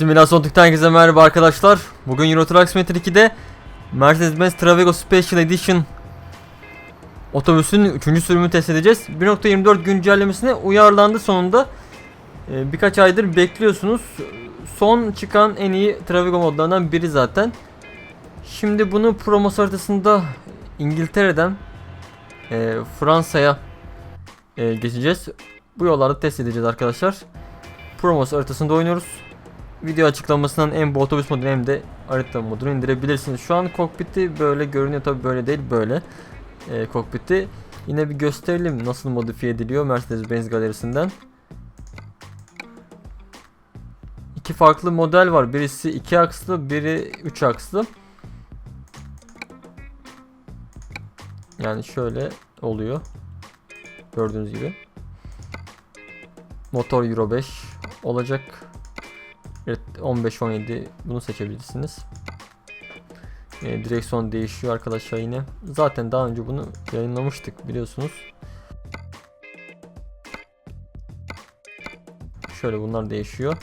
Simülasyon Türk'ten herkese merhaba arkadaşlar. Bugün Euro Truck Simulator 2'de Mercedes-Benz Travego Special Edition otobüsün 3. sürümünü test edeceğiz. 1.24 güncellemesine uyarlandı sonunda. Ee, birkaç aydır bekliyorsunuz. Son çıkan en iyi Travego modlarından biri zaten. Şimdi bunu promos haritasında İngiltere'den e, Fransa'ya e, geçeceğiz. Bu yollarda test edeceğiz arkadaşlar. Promos haritasında oynuyoruz video açıklamasından hem bu otobüs modunu hem de harita modunu indirebilirsiniz. Şu an kokpiti böyle görünüyor tabi böyle değil böyle e, kokpiti. Yine bir gösterelim nasıl modifiye ediliyor Mercedes-Benz galerisinden. İki farklı model var. Birisi iki akslı, biri üç akslı. Yani şöyle oluyor. Gördüğünüz gibi. Motor Euro 5 olacak. Evet 15-17 bunu seçebilirsiniz. Ee, direksiyon değişiyor arkadaşlar yine. Zaten daha önce bunu yayınlamıştık biliyorsunuz. Şöyle bunlar değişiyor.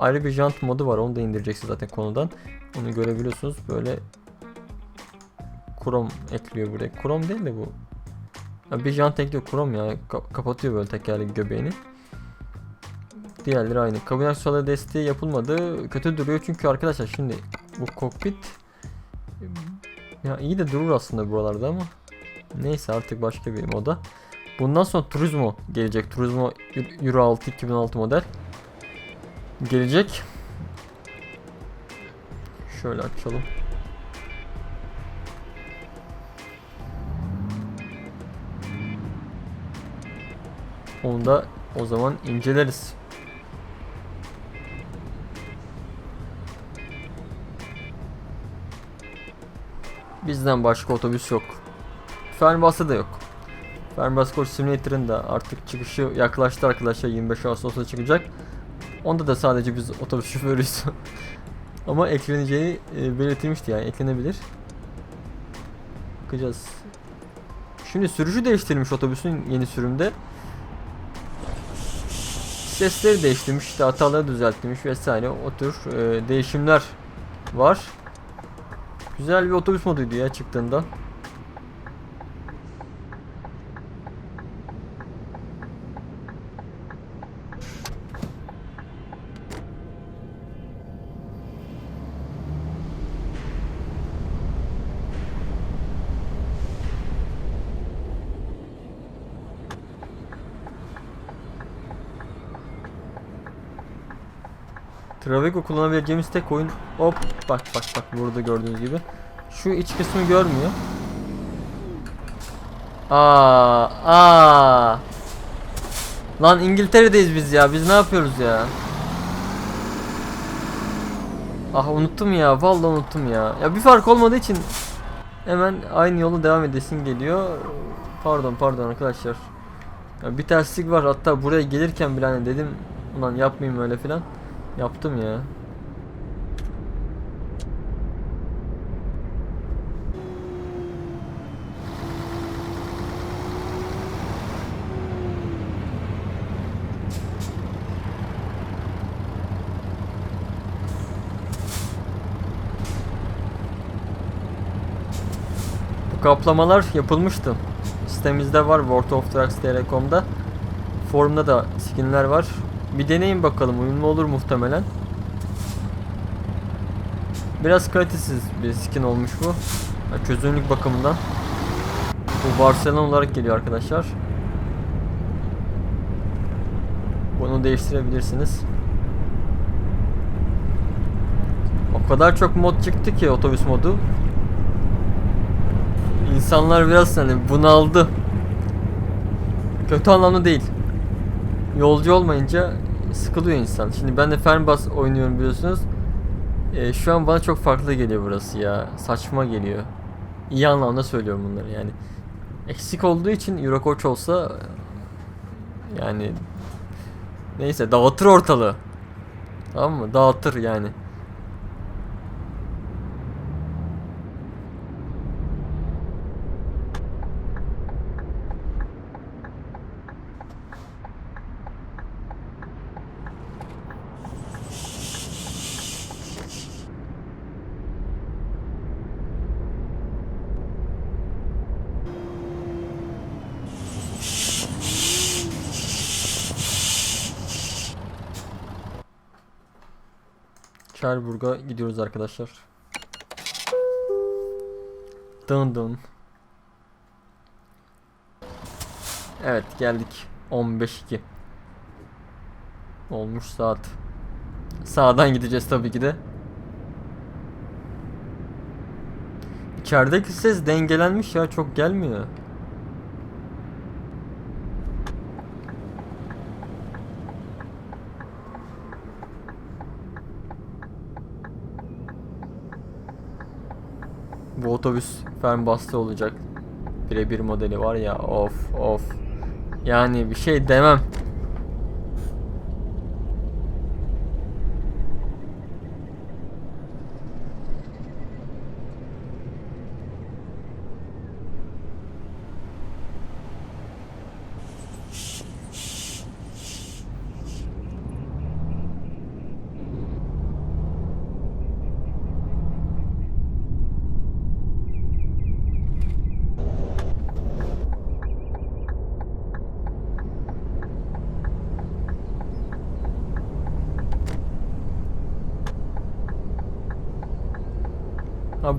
Ayrı bir jant modu var. Onu da indireceksiniz zaten konudan. Onu görebiliyorsunuz. Böyle krom ekliyor buraya. Krom değil de bu. Ya bir jant ekliyor krom ya. Ka- kapatıyor böyle tekerlek göbeğini. Diğerleri aynı. Kabin aksesuarları desteği yapılmadı. Kötü duruyor çünkü arkadaşlar şimdi bu kokpit ya iyi de durur aslında buralarda ama neyse artık başka bir moda. Bundan sonra Turismo gelecek. Turismo Euro 6 2006 model gelecek. Şöyle açalım. Onu da o zaman inceleriz. Bizden başka otobüs yok. Fernbus'ta da yok. Fernbus Coach Simulator'ın da artık çıkışı yaklaştı arkadaşlar 25 Ağustos'ta çıkacak. Onda da sadece biz otobüs şoförüyüz. Ama ekleneceği e, belirtilmişti yani eklenebilir. Bakacağız. Şimdi sürücü değiştirilmiş otobüsün yeni sürümde. Sesleri değiştirmiş, işte hataları düzeltmiş vesaire o tür e, değişimler var. Güzel bir otobüs moduydu ya çıktığında. Travego kullanabileceğimiz tek oyun hop bak bak bak burada gördüğünüz gibi. Şu iç kısmı görmüyor. Aa, aa. Lan İngiltere'deyiz biz ya. Biz ne yapıyoruz ya? Ah unuttum ya. Vallahi unuttum ya. Ya bir fark olmadığı için hemen aynı yolu devam edesin geliyor. Pardon pardon arkadaşlar. Ya bir terslik var. Hatta buraya gelirken bile hani dedim ulan yapmayayım öyle filan. Yaptım ya. Kaplamalar yapılmıştı. Sitemizde var World of Trucks Telekom'da. Forumda da skinler var. Bir deneyin bakalım uyumlu olur muhtemelen. Biraz kalitesiz bir skin olmuş bu. Ya Çözünürlük bakımından. Bu Barcelona olarak geliyor arkadaşlar. Bunu değiştirebilirsiniz. O kadar çok mod çıktı ki otobüs modu. İnsanlar biraz hani bunaldı. Kötü anlamda değil yolcu olmayınca sıkılıyor insan. Şimdi ben de Fernbus oynuyorum biliyorsunuz. E, şu an bana çok farklı geliyor burası ya. Saçma geliyor. İyi anlamda söylüyorum bunları yani. Eksik olduğu için Eurocoach olsa yani neyse dağıtır ortalığı. Tamam mı? Dağıtır yani. Cherbourg'a gidiyoruz arkadaşlar. Dın dın. Evet geldik. 15.2 Olmuş saat. Sağdan gideceğiz tabii ki de. İçerideki ses dengelenmiş ya çok gelmiyor. Bu otobüs Fernbus'ta olacak. Birebir modeli var ya of of. Yani bir şey demem.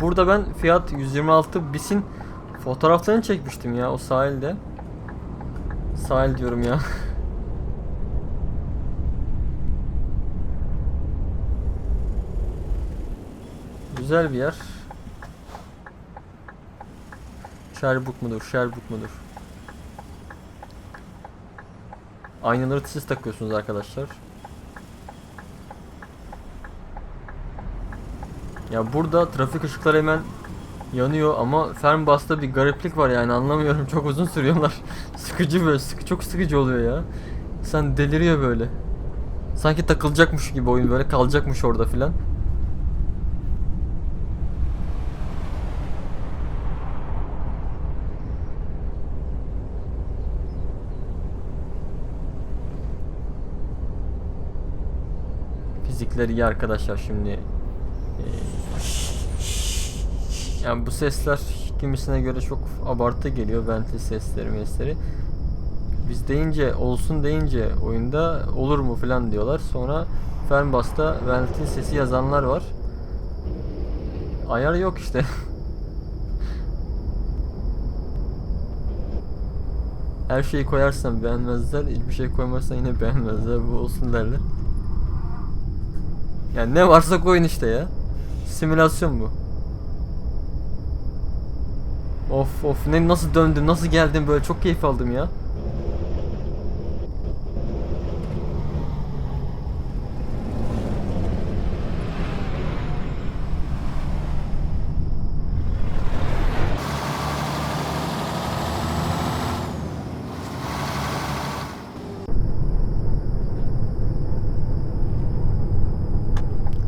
Burada ben Fiat 126 Bis'in fotoğraflarını çekmiştim ya o sahilde. Sahil diyorum ya. Güzel bir yer. Sherbrooke mudur? Sherbrooke mudur? Aynaları siz takıyorsunuz arkadaşlar. Ya burada trafik ışıkları hemen yanıyor ama Fernbus'ta bir gariplik var yani anlamıyorum çok uzun sürüyorlar. sıkıcı böyle sıkı, çok sıkıcı oluyor ya. Sen deliriyor böyle. Sanki takılacakmış gibi oyun böyle kalacakmış orada filan. Fizikleri iyi arkadaşlar şimdi. Ee, yani bu sesler kimisine göre çok abartı geliyor ventil sesleri mesleri. Biz deyince olsun deyince oyunda olur mu falan diyorlar. Sonra Fernbus'ta ventil sesi yazanlar var. Ayar yok işte. Her şeyi koyarsan beğenmezler, hiçbir şey koymazsan yine beğenmezler. Bu olsun derler. Yani ne varsa koyun işte ya. Simülasyon bu. Of of ne nasıl döndüm nasıl geldim böyle çok keyif aldım ya.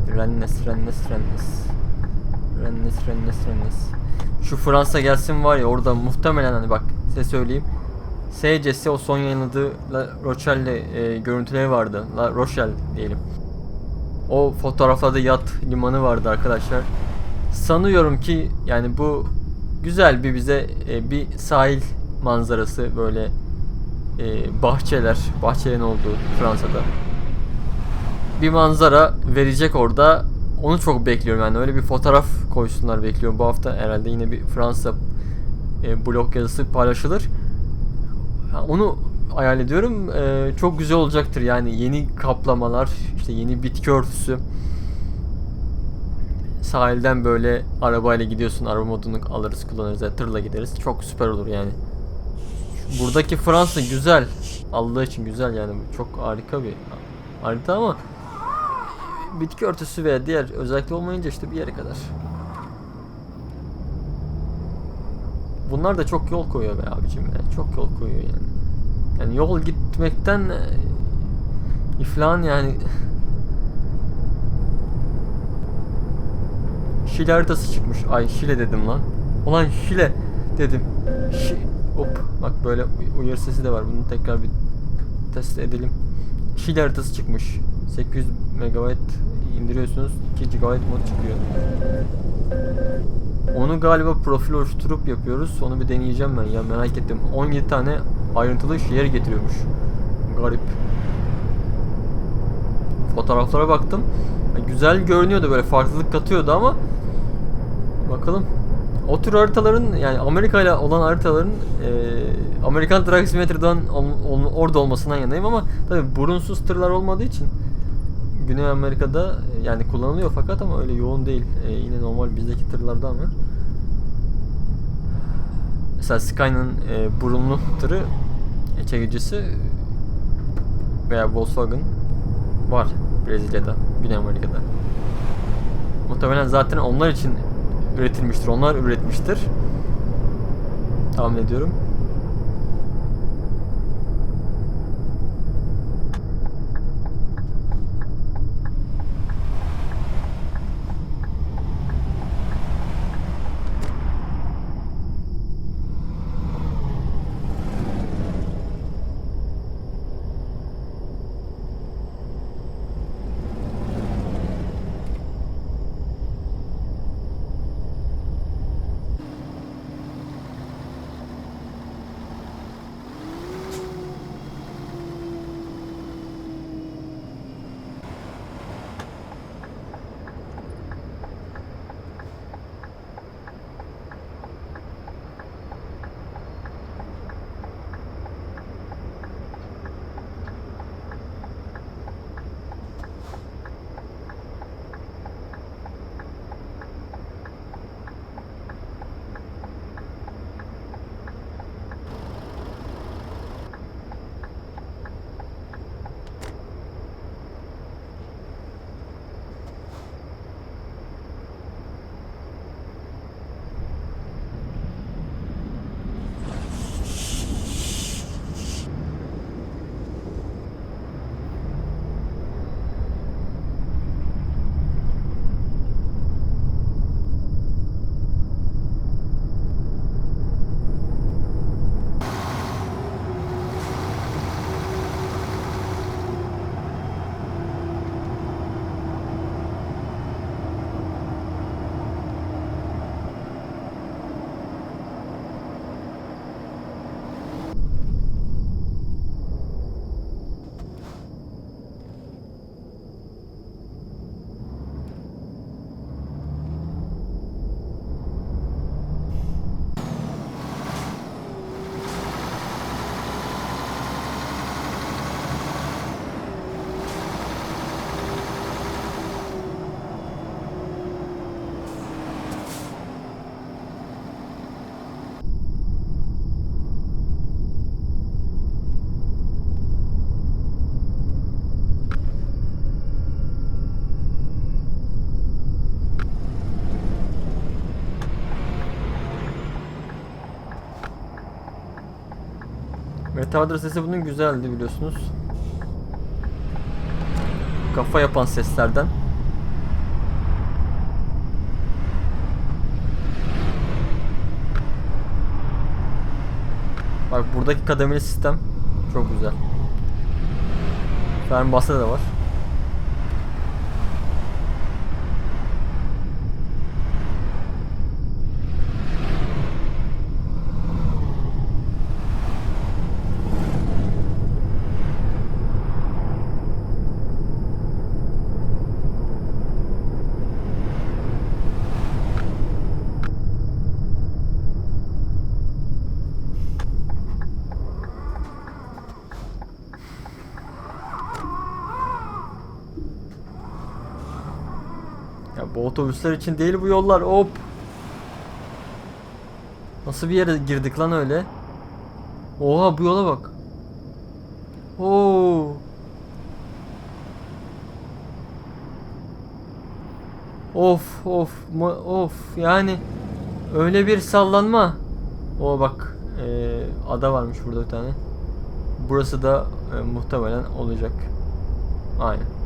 Rennes, Rennes, Rennes. Rennes, Rennes, Rennes. Şu Fransa gelsin var ya orada muhtemelen hani bak size söyleyeyim. SCS o son yayınladığı La Rochelle e, görüntüleri vardı. La Rochelle diyelim. O fotoğraflarda yat limanı vardı arkadaşlar. Sanıyorum ki yani bu güzel bir bize e, bir sahil manzarası böyle e, bahçeler, bahçelerin olduğu Fransa'da bir manzara verecek orada. Onu çok bekliyorum yani öyle bir fotoğraf koysunlar bekliyorum. Bu hafta herhalde yine bir Fransa e, blog yazısı paylaşılır. Ha, Onu hayal ediyorum. E, çok güzel olacaktır yani yeni kaplamalar, işte yeni bitki örtüsü. Sahilden böyle arabayla gidiyorsun. Araba modunu alırız, kullanırız, ya tırla gideriz. Çok süper olur yani. Buradaki Fransa güzel. Allah için güzel yani. Çok harika bir harita ama bitki örtüsü veya diğer özellikle olmayınca işte bir yere kadar. Bunlar da çok yol koyuyor be abicim ya. Çok yol koyuyor yani. Yani yol gitmekten e, iflan yani Şile haritası çıkmış. Ay Şile dedim lan. Ulan Şile dedim. Şi Hop bak böyle uy- uyarı sesi de var. Bunu tekrar bir test edelim. Şile haritası çıkmış. 800 MB indiriyorsunuz. 2 GB mod çıkıyor. Onu galiba profil oluşturup yapıyoruz. Onu bir deneyeceğim ben ya merak ettim. 17 tane ayrıntılı şehir getiriyormuş. Garip. Fotoğraflara baktım. Güzel görünüyordu böyle farklılık katıyordu ama bakalım. O tür haritaların yani Amerika ile olan haritaların e, Amerikan Truck Simulator'dan orada olmasından yanayım ama tabi burunsuz tırlar olmadığı için Güney Amerika'da e, yani kullanılıyor fakat ama öyle yoğun değil. E, yine normal bizdeki tırlardan var. Mesela Skyline'ın e, burunlu tırı e, çekicisi veya Volkswagen var Brezilya'da, Güney Amerika'da. Muhtemelen zaten onlar için üretilmiştir. Onlar üretmiştir. Tahmin ediyorum. Retarder sesi bunun güzeldi biliyorsunuz. Kafa yapan seslerden. Bak buradaki kademeli sistem çok güzel. Fernbahçe'de de var. Ya bu otobüsler için değil bu yollar. Hop. Nasıl bir yere girdik lan öyle? Oha bu yola bak. Oo. Of of of yani öyle bir sallanma. O bak eee, ada varmış burada bir tane. Burası da e, muhtemelen olacak. Aynen.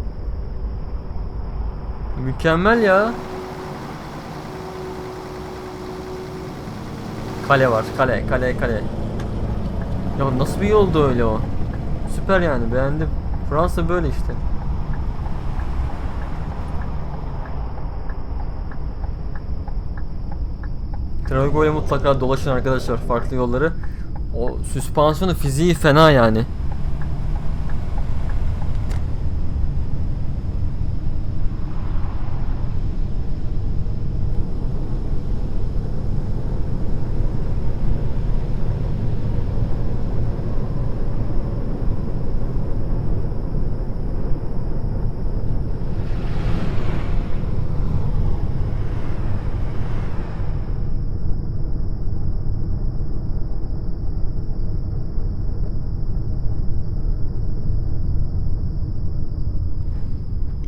Mükemmel ya. Kale var. Kale, kale, kale. Ya nasıl bir yoldu öyle o? Süper yani beğendim. Fransa böyle işte. Travigo ile mutlaka dolaşın arkadaşlar farklı yolları. O süspansiyonu fiziği fena yani.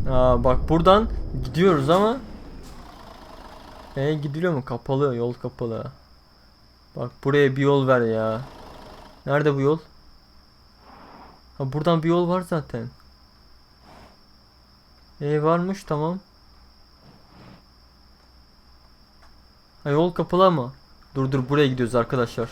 Aa bak buradan gidiyoruz ama E gidiliyor mu? Kapalı, yol kapalı. Bak buraya bir yol ver ya. Nerede bu yol? Ha buradan bir yol var zaten. E varmış tamam. Ha yol kapalı ama. Dur dur buraya gidiyoruz arkadaşlar.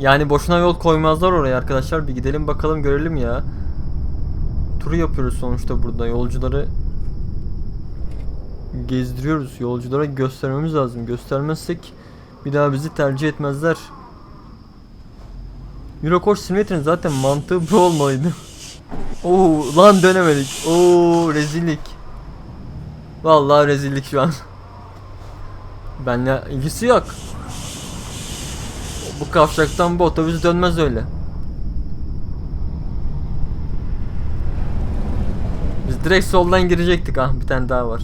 Yani boşuna yol koymazlar oraya arkadaşlar. Bir gidelim bakalım görelim ya. Turu yapıyoruz sonuçta burada. Yolcuları gezdiriyoruz. Yolculara göstermemiz lazım. Göstermezsek bir daha bizi tercih etmezler. Eurocoach Simulator'ın zaten mantığı bu olmalıydı. Oo lan dönemedik. Oo rezillik. Vallahi rezillik şu an. Benle ilgisi yok. Bu kavşaktan bu otobüs dönmez öyle. Biz direkt soldan girecektik. Ah bir tane daha var.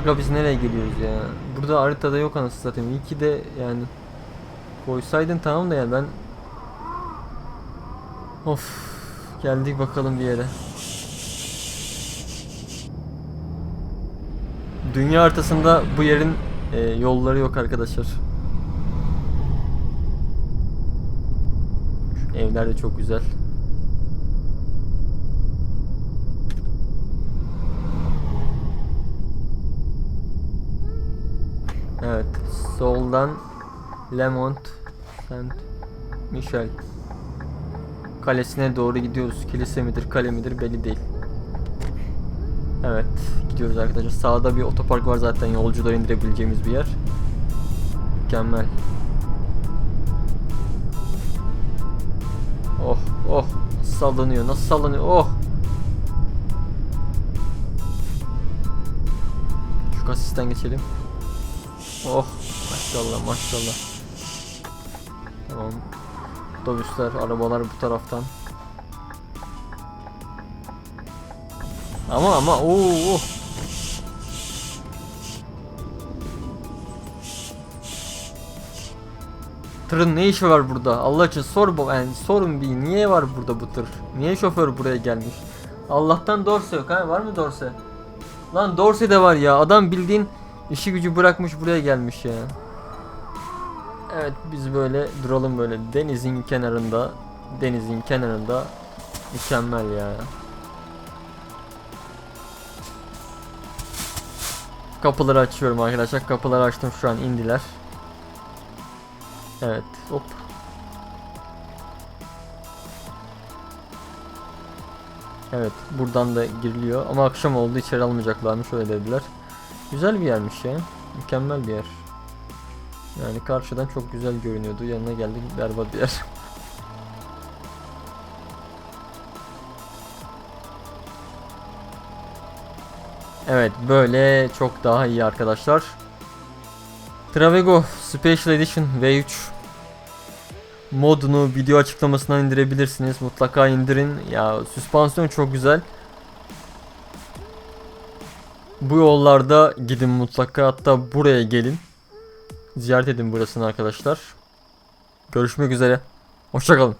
Aga biz nereye geliyoruz ya? Burada haritada yok anasını satayım. İyi ki de yani koysaydın tamam da yani ben Of geldik bakalım bir yere. Dünya haritasında bu yerin e, yolları yok arkadaşlar. Evler de çok güzel. Evet, soldan Lemont Saint Michel kalesine doğru gidiyoruz. Kilise midir, kale midir belli değil. Evet, gidiyoruz arkadaşlar. Sağda bir otopark var zaten yolcuları indirebileceğimiz bir yer. Mükemmel. Sallanıyor. Nasıl sallanıyor? Oh. Şu kasisten geçelim. Oh, maşallah maşallah. Tamam. Otobüsler, arabalar bu taraftan. Ama ama ooo. oh. Tırın ne işi var burada? Allah için sor bu yani sorun bir niye var burada bu tır? Niye şoför buraya gelmiş? Allah'tan dorse yok ha var mı dorse? Lan dorse de var ya adam bildiğin işi gücü bırakmış buraya gelmiş ya. Evet biz böyle duralım böyle denizin kenarında denizin kenarında mükemmel ya. Kapıları açıyorum arkadaşlar. Kapıları açtım şu an indiler. Evet. Hop. Evet. Buradan da giriliyor. Ama akşam oldu içeri almayacaklarmış öyle dediler. Güzel bir yermiş ya. Mükemmel bir yer. Yani karşıdan çok güzel görünüyordu. Yanına geldik berbat bir yer. Evet böyle çok daha iyi arkadaşlar. Travego Special Edition V3 modunu video açıklamasından indirebilirsiniz. Mutlaka indirin. Ya süspansiyon çok güzel. Bu yollarda gidin mutlaka hatta buraya gelin. Ziyaret edin burasını arkadaşlar. Görüşmek üzere. Hoşçakalın.